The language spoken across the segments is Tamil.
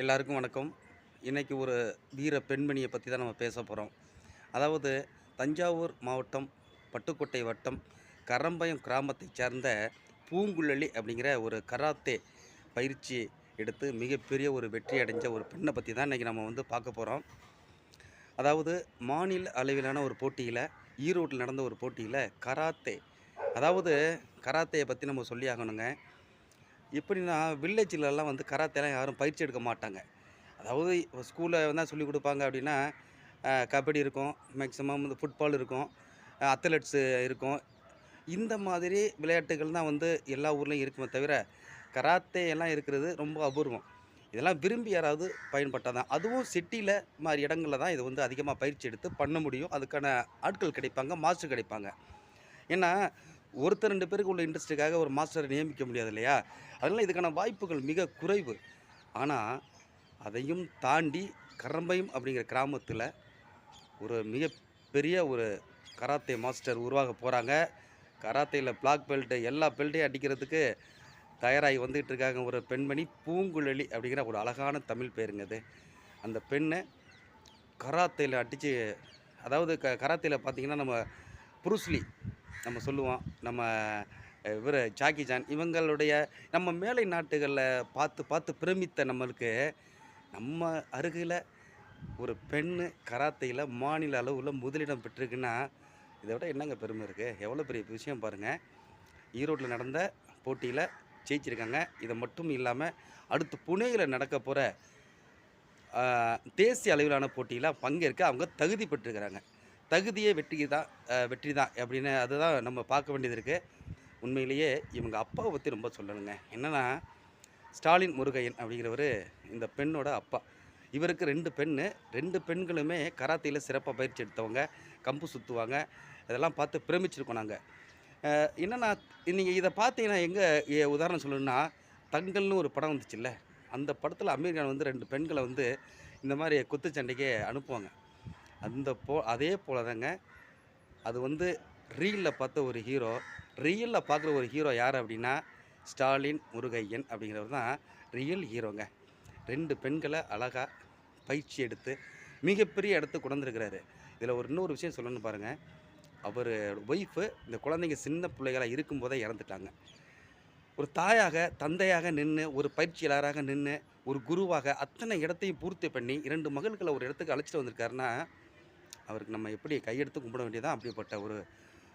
எல்லாருக்கும் வணக்கம். இன்றைக்கி ஒரு வீர பெண்மணியை பற்றி தான் நம்ம பேச போகிறோம் அதாவது தஞ்சாவூர் மாவட்டம் பட்டுக்கோட்டை வட்டம் கரம்பயம் கிராமத்தைச் சேர்ந்த பூங்குழலி அப்படிங்கிற ஒரு கராத்தே பயிற்சி எடுத்து மிகப்பெரிய ஒரு வெற்றி அடைஞ்ச ஒரு பெண்ணை பற்றி தான் இன்றைக்கி நம்ம வந்து பார்க்க போகிறோம் அதாவது மாநில அளவிலான ஒரு போட்டியில் ஈரோட்டில் நடந்த ஒரு போட்டியில் கராத்தே. அதாவது கராத்தையை பற்றி நம்ம சொல்லி ஆகணுங்க எப்படின்னா வில்லேஜ்லலாம் வந்து கராத்தேலாம் யாரும் பயிற்சி எடுக்க மாட்டாங்க. அதாவது ஸ்கூலில் தான் சொல்லிக் கொடுப்பாங்க அப்படின்னா கபடி இருக்கும் மேக்ஸிமம் வந்து ஃபுட்பால் இருக்கும் அத்லெட்ஸு இருக்கும். இந்த மாதிரி விளையாட்டுகள் தான் வந்து எல்லா ஊர்லேயும் இருக்குமே தவிர கராத்தே எல்லாம் இருக்கிறது ரொம்ப அபூர்வம். இதெல்லாம் விரும்பி யாராவது பயன்பட்டால் தான். அதுவும் சிட்டியில் மாதிரி இடங்களில் தான் இது வந்து அதிகமாக பயிற்சி எடுத்து பண்ண முடியும். அதுக்கான ஆட்கள் கிடைப்பாங்க மாஸ்டர் கிடைப்பாங்க. ஏன்னா ஒருத்தர் ரெண்டு பேருக்கு உள்ள இன்ட்ரெஸ்ட்டுக்காக ஒரு மாஸ்டரை நியமிக்க முடியாது இல்லையா? அதனால் இதுக்கான வாய்ப்புகள் மிக குறைவு. ஆனால் அதையும் தாண்டி கரம்பயம் அப்படிங்கிற கிராமத்தில் ஒரு மிகப்பெரிய ஒரு கராத்தே மாஸ்டர் உருவாக போகிறாங்க கராத்தேயில் பிளாக் பெல்ட்டு எல்லா பெல்ட்டையும் அடிக்கிறதுக்கு தயாராகி வந்துகிட்டு இருக்காங்க ஒரு பெண்மணி பூங்குழலி அப்படிங்கிற ஒரு அழகான தமிழ் பேருங்க அது. அந்த பெண்ணை கராத்தேயில் அடித்து அதாவது க கராத்தேயில் பார்த்திங்கன்னா நம்ம புருஸ்லி நம்ம சொல்லுவோம் நம்ம இவர் ஜாக்கி ஜான் இவங்களுடைய நம்ம மேலை நாட்டுகளில் பார்த்து பார்த்து பிரமித்த நம்மளுக்கு நம்ம அருகில் ஒரு பெண்ணு கராத்தையில் மாநில அளவில் முதலிடம் பெற்றிருக்குன்னா இதை விட என்னங்க பெருமை இருக்குது எவ்வளோ பெரிய விஷயம் பாருங்கள் ஈரோட்டில் நடந்த போட்டியில் ஜெயிச்சிருக்காங்க. இதை மட்டும் இல்லாமல் அடுத்து புனேயில் நடக்க போகிற தேசிய அளவிலான போட்டியில் பங்கேற்க அவங்க தகுதி பெற்றிருக்கிறாங்க. தகுதியே வெற்றி தான் வெற்றி தான் அப்படின்னு அதுதான் நம்ம பார்க்க வேண்டியது இருக்குது உண்மையிலேயே இவங்க அப்பாவை பற்றி ரொம்ப சொல்லணுங்க. என்னென்னா ஸ்டாலின் முருகையன் அப்படிங்கிறவர் இந்த பெண்ணோட அப்பா. இவருக்கு ரெண்டு பெண்ணு. ரெண்டு பெண்களுமே கராத்தையில் சிறப்பாக பயிற்சி எடுத்தவங்க கம்பு சுற்றுவாங்க இதெல்லாம் பார்த்து பிரமிச்சிருக்கோம் நாங்கள் என்னென்னா நீங்கள் இதை பார்த்தீங்கன்னா எங்கே உதாரணம் சொல்லணும்னா தங்கல்னு ஒரு படம் வந்துச்சுல்ல அந்த படத்தில் அமீர் கான் வந்து ரெண்டு பெண்களை வந்து இந்த மாதிரி குத்துச்சண்டைக்கு அனுப்புவாங்க. அந்த போ அதே போல தாங்க அது வந்து ரீலில் பார்த்த ஒரு ஹீரோ ரியலில் பார்க்குற ஒரு ஹீரோ யார் அப்படின்னா ஸ்டாலின் முருகையன் அப்படிங்கிறவர் தான் ரியல் ஹீரோங்க ரெண்டு பெண்களை அழகாக பயிற்சி எடுத்து மிகப்பெரிய இடத்துக்கு கொண்டிருக்கிறாரு இதில் ஒரு இன்னொரு விஷயம் சொல்லணும்னு பாருங்கள் அவர் ஒய்ஃபு இந்த குழந்தைங்க சின்ன பிள்ளைகளாக இருக்கும்போதே இறந்துட்டாங்க. ஒரு தாயாக தந்தையாக நின்று ஒரு பயிற்சியாளராக நின்று ஒரு குருவாக அத்தனை இடத்தையும் பூர்த்தி பண்ணி இரண்டு மகள்களை ஒரு இடத்துக்கு அழைச்சிட்டு வந்திருக்காருன்னா அவருக்கு நம்ம எப்படி கையெடுத்து கும்பிட வேண்டியதான் அப்படிப்பட்ட ஒரு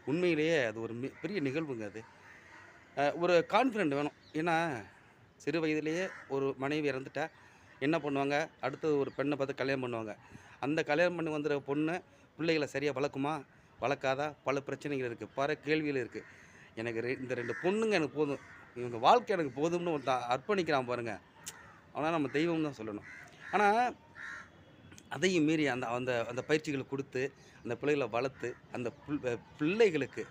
உண்மையிலேயே அது ஒரு பெரிய நிகழ்வுங்க அது. ஒரு கான்ஃபிடென்ட் வேணும். ஏன்னா சிறு வயதிலேயே ஒரு மனைவி இறந்துட்டா என்ன பண்ணுவாங்க? அடுத்தது ஒரு பெண்ணை பார்த்து கல்யாணம் பண்ணுவாங்க. அந்த கல்யாணம் பண்ணி வந்துடுற பொண்ணு பிள்ளைகளை சரியாக வளர்க்குமா? வளர்க்காதா? பல பிரச்சனைகள் இருக்குது பல கேள்விகள் இருக்குது எனக்கு ரெ- இந்த ரெண்டு பொண்ணுங்க எனக்கு போதும். இவங்க வாழ்க்கை எனக்கு போதும்னு ஒருத்தன் அர்ப்பணிக்கிறான் பாருங்கள் ஆனால் நம்ம தெய்வம் தான் சொல்லணும். ஆனால் அதையும் மீறி அந்த அந்த அந்த பயிற்சிகளை கொடுத்து அந்த பிள்ளைகளை வளர்த்து அந்த புல் பிள்ளைகளுக்கு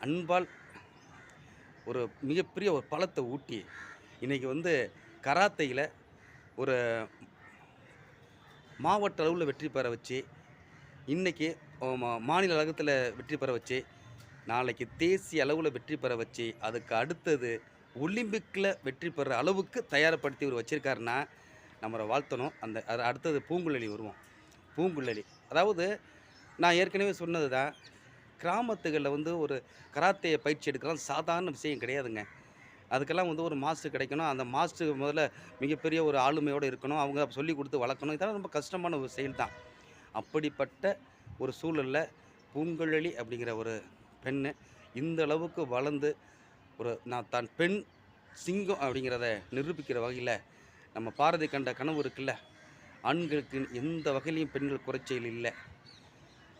அன்பால் ஒரு மிகப்பெரிய ஒரு பலத்தை ஊட்டி இன்றைக்கி வந்து கராத்தையில் ஒரு மாவட்ட அளவில் வெற்றி பெற வச்சு இன்றைக்கி மாநில அலகத்தில் வெற்றி பெற வச்சு நாளைக்கு தேசிய அளவில் வெற்றி பெற வச்சு அதுக்கு அடுத்தது ஒலிம்பிக்கில் வெற்றி பெற அளவுக்கு தயார்படுத்தி இவர் வச்சுருக்காருன்னா நம்மளை வாழ்த்தணும். அந்த அது அடுத்தது பூங்குழலி வருவோம். பூங்குழலி. அதாவது நான் ஏற்கனவே சொன்னது தான் கிராமத்துகளில் வந்து ஒரு கராத்தே பயிற்சி எடுக்கலாம். சாதாரண விஷயம் கிடையாதுங்க. அதுக்கெல்லாம் வந்து ஒரு மாஸ்டர் கிடைக்கணும். அந்த மாஸ்டர் முதல்ல மிகப்பெரிய ஒரு ஆளுமையோடு இருக்கணும். அவங்க சொல்லி கொடுத்து வளர்க்கணும். இதெல்லாம் ரொம்ப கஷ்டமான ஒரு செயல் தான் அப்படிப்பட்ட ஒரு சூழலில் பூங்குழலி அப்படிங்கிற ஒரு பெண்ணு இந்த அளவுக்கு வளர்ந்து ஒரு நான் தான் பெண் சிங்கம் அப்படிங்கிறத நிரூபிக்கிற வகையில் நம்ம பாரதி கண்ட கனவு இருக்குல்ல? ஆண்களுக்கு எந்த வகையிலையும் பெண்கள் குறைச்சல் இல்லை.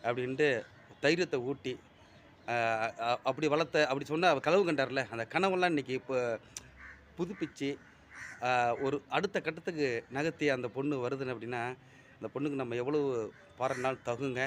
அப்படின்ட்டு தைரியத்தை ஊட்டி அப்படி வளர்த்த அப்படி சொன்ன அவர் கனவு கண்டார்ல? அந்த கனவெல்லாம் இன்றைக்கி இப்போ புதுப்பிச்சு ஒரு அடுத்த கட்டத்துக்கு நகர்த்தி அந்த பொண்ணு வருதுன்னு அப்படின்னா அந்த பொண்ணுக்கு நம்ம எவ்வளவு பாராட்டினாலும் தகுங்க.